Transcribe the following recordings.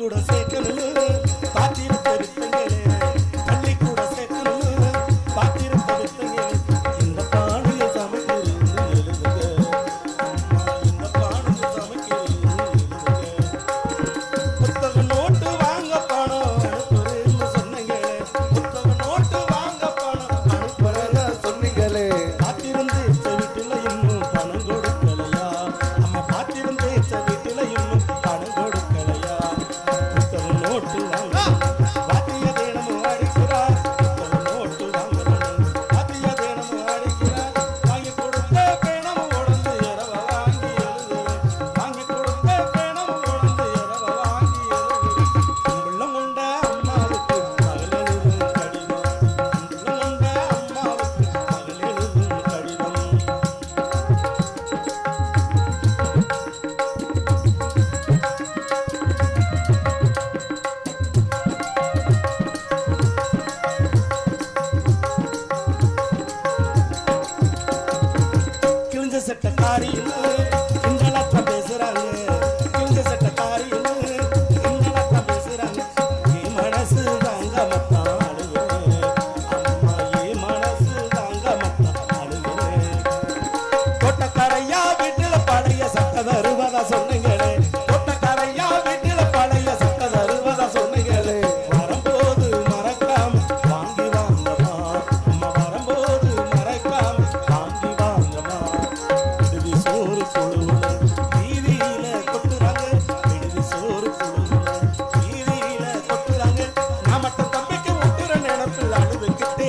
கூட Thank you.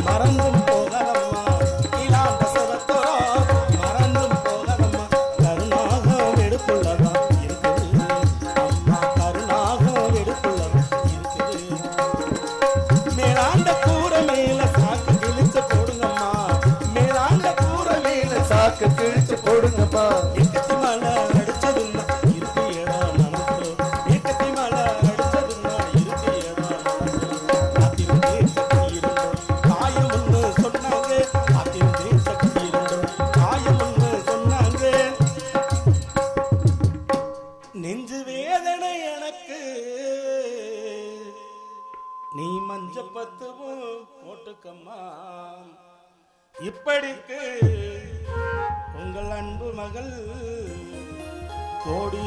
பறந்து கொஞ்ச பத்துவும் போட்டுக்கம்மா. இப்படிக்கு உங்கள் அன்பு மகள் கோடி